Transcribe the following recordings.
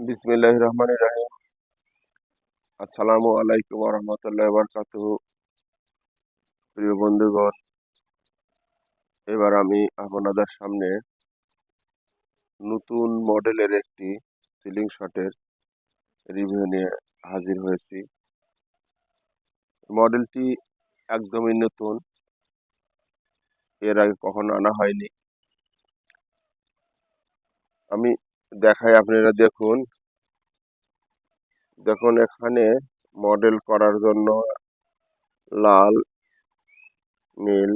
বিসমিল্লাহ রহমান রাহিম। আসসালামু আলাইকুম রহমতুল্লাহ বরকাত প্রিয় বন্ধুগণ, এবার আমি আপনাদের সামনে নতুন মডেলের একটি সিলিং শটের রিভিউ নিয়ে হাজির হয়েছি। মডেলটি একদমই নতুন। এর আগে কখনো আনা হয়নি। আমি দেখাই আপনারা দেখুন। দেখুন এখানে মডেল করার জন্য লাল, নীল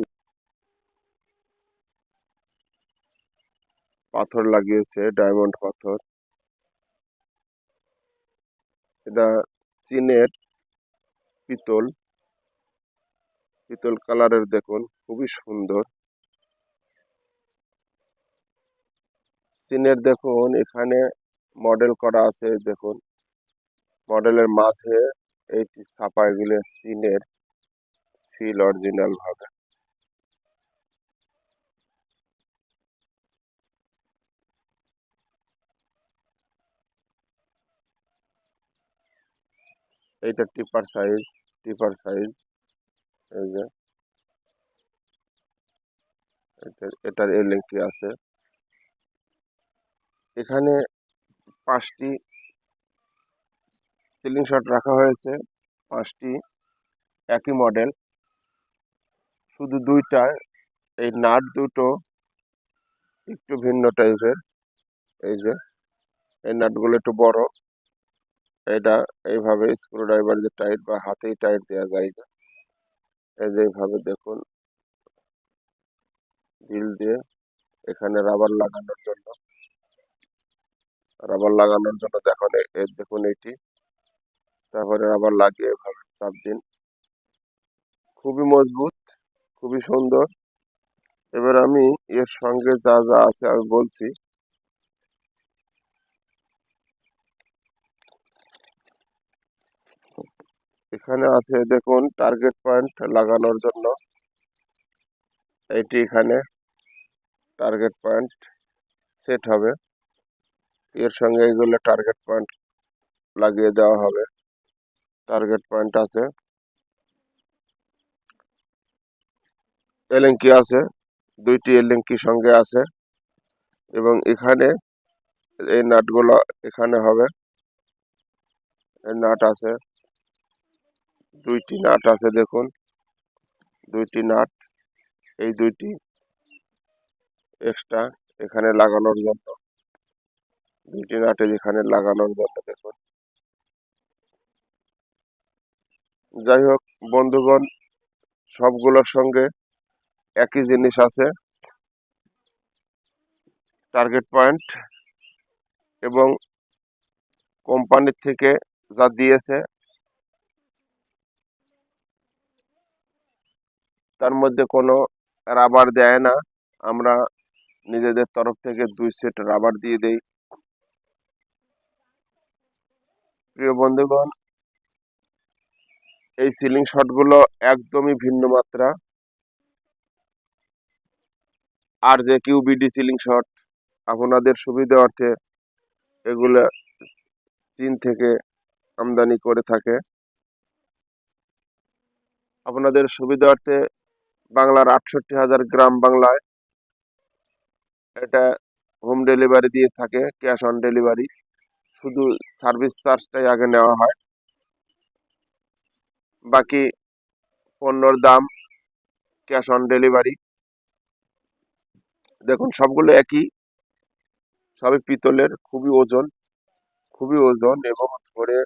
পাথর লাগিয়েছে ডায়মন্ড পাথর। এটা চীনের পিতল পিতল কালারের দেখুন, খুবই সুন্দর। চীনের দেখুন, এখানে মডেল করা আছে, দেখুন। মডেলের মাঝে এইটি ছাপা এগুলো চীনের সিল অরিজিনাল ভাবে এইটা টিপার সাইজ টিপার সাইজ এই যে। এটার- এটার এই লিঙ্কটি আছে। এখানে পাঁচটি সিলিং শট রাখা হয়েছে, পাঁচটি একই মডেল শুধু দুইটা, এই নাট দুটো একটু ভিন্ন টাইপের এই যে, এই নাটগুলো একটু বড়, এটা এইভাবে স্ক্রু ড্রাইভার যে টাইট বা হাতেই টাইট দেওয়া যায় না, এই যে এইভাবে দেখুন ডিল দিয়ে এখানে রাবার লাগানোর জন্য রাবার লাগানোর জন্য দেখুন এ- এই দেখুন এটি তারপরে রাবার লাগিয়ে এভাবে চাপ দিন। খুবই মজবুত, খুবই সুন্দর। এবার আমি এর সঙ্গে যা যা আছে আমি বলছি। এখানে আছে দেখুন টার্গেট পয়েন্ট লাগানোর জন্য। এটি এখানে টার্গেট পয়েন্ট সেট হবে। এর সঙ্গে এগুলো টার্গেট পয়েন্ট লাগিয়ে দেওয়া হবে। টার্গেট পয়েন্ট আছে। এলিঙ্কি আছে। দুইটি এলিঙ্কি সঙ্গে আছে। এবং এখানে এই নাটগুলো এখানে হবে। নাট আছে। দুইটি নাট আছে দেখুন। দুইটি নাট। এই দুইটি এক্সট্রা এখানে লাগানোর জন্য। নাটে এখানে লাগানোর জন্য দেখুন। যাই হোক, বন্ধুগণ, সবগুলোর সঙ্গে একই জিনিস আছে। টার্গেট পয়েন্ট এবং কোম্পানির থেকে যা দিয়েছে, তার মধ্যে কোনো রাবার দেয় না। আমরা নিজেদের তরফ থেকে দুই সেট রাবার দিয়ে দেই। প্রিয় বন্ধুগণ, এই সিলিং শটগুলো একদমই ভিন্ন মাত্রা। আর যে কিউবিডি সিলিং শট আপনাদের সুবিধা অর্থে এগুলো চীন থেকে আমদানি করে থাকে। আপনাদের সুবিধার্থে বাংলার আটষট্টি হাজার গ্রাম বাংলায় এটা হোম ডেলিভারি দিয়ে থাকে ক্যাশ অন ডেলিভারি শুধু সার্ভিস চার্জটাই আগে নেওয়া হয়। বাকি পণ্যর দাম ক্যাশ অন ডেলিভারি দেখুন সবগুলো একই। সবই পিতলের, খুবই ওজন খুবই ওজন এবং ধরে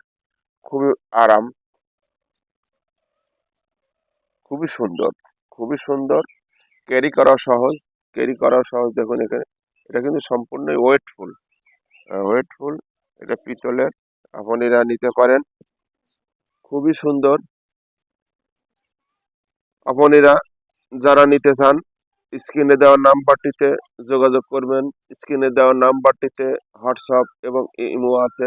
খুবই আরাম। খুবই সুন্দর খুবই সুন্দর। ক্যারি করা সহজ ক্যারি করা সহজ, দেখুন এখানে, এটা কিন্তু সম্পূর্ণ ওয়েটফুল। ওয়েটফুল এটা পিতলের আপনারা নিতে পারেন। খুবই সুন্দর। আপনারা যারা নিতে চান, স্ক্রিনে দেওয়া নাম্বারটিতে যোগাযোগ করবেন। স্ক্রিনে দেওয়া নাম্বারটিতে হোয়াটসঅ্যাপ এবং ইমো আছে।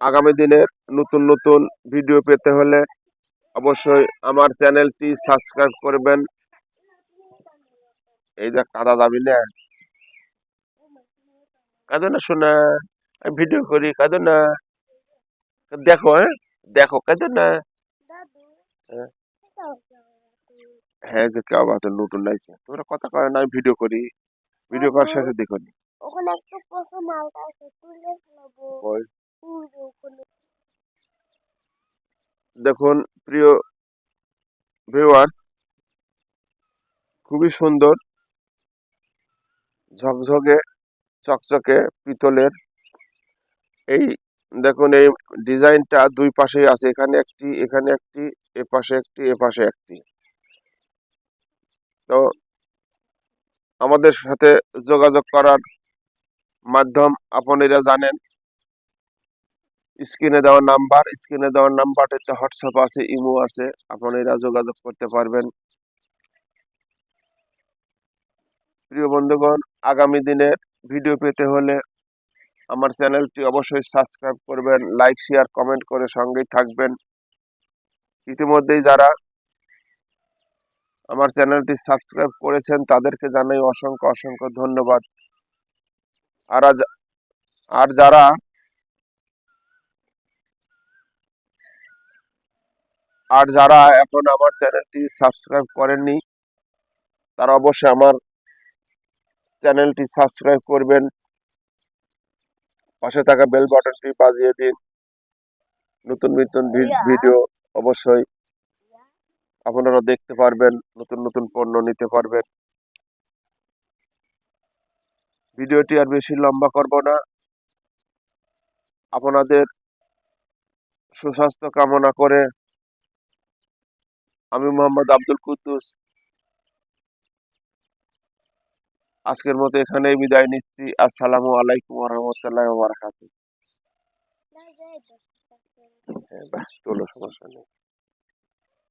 আগামী দিনের নতুন নতুন ভিডিও পেতে হলে অবশ্যই আমার চ্যানেলটি সাবস্ক্রাইব করবেন। এই যে কাদা যাবি না। কাঁদো না শোনা আমি ভিডিও করি কাঁদো না। দেখো হ্যাঁ? দেখো কাঁদো না। হ্যাঁ। হ্যাঁ যে কেউ আবার নতুন লাগছে তোমরা কথা কয় না আমি ভিডিও করি। ভিডিও করার শেষে দেখো নি। ওখানে একটা মালটা আছে তুলে ফেলাবো। দেখুন প্রিয় ভিউয়ার্স খুবই সুন্দর। ঝকঝকে, চকচকে পিতলের। এই দেখুন, এই ডিজাইনটা দুই পাশেই আছে। এখানে একটি এখানে একটি, এ পাশে একটি, এ পাশে একটি। তো আমাদের সাথে যোগাযোগ করার মাধ্যম আপনারা জানেন। স্ক্রিনে দেওয়া নাম্বার, স্ক্রিনে দেওয়ার নাম্বারটাতে হোয়াটসঅ্যাপ আছে, ইমো আছে। আপনারা যোগাযোগ করতে পারবেন। প্রিয় বন্ধুগণ, আগামী দিনের ভিডিও পেতে হলে আমার চ্যানেলটি অবশ্যই সাবস্ক্রাইব করবেন, লাইক, শেয়ার, কমেন্ট করে সঙ্গেই থাকবেন। ইতিমধ্যেই যারা আমার চ্যানেলটি সাবস্ক্রাইব করেছেন, তাদেরকে জানাই অসংখ্য অসংখ্য ধন্যবাদ। আর আর যারা আর যারা এখন আমার চ্যানেলটি সাবস্ক্রাইব করেননি, তারা অবশ্যই আমার চ্যানেলটি সাবস্ক্রাইব করবেন। পাশে থাকা বেল বাটনটি বাজিয়ে দিন। নতুন নতুন ভিডিও অবশ্যই আপনারা দেখতে পারবেন নতুন নতুন পণ্য নিতে পারবেন। ভিডিওটি আর বেশি লম্বা করব না। আপনাদের সুস্বাস্থ্য কামনা করে আমি মোহাম্মদ আব্দুল কুদ্দুস আজকের মতো এখানেই বিদায় নিচ্ছি। আসসালামু আলাইকুম রহমতুল্লাহ বারাকাতু হ্যাঁ, বাহ চলো সমস্যা নেই।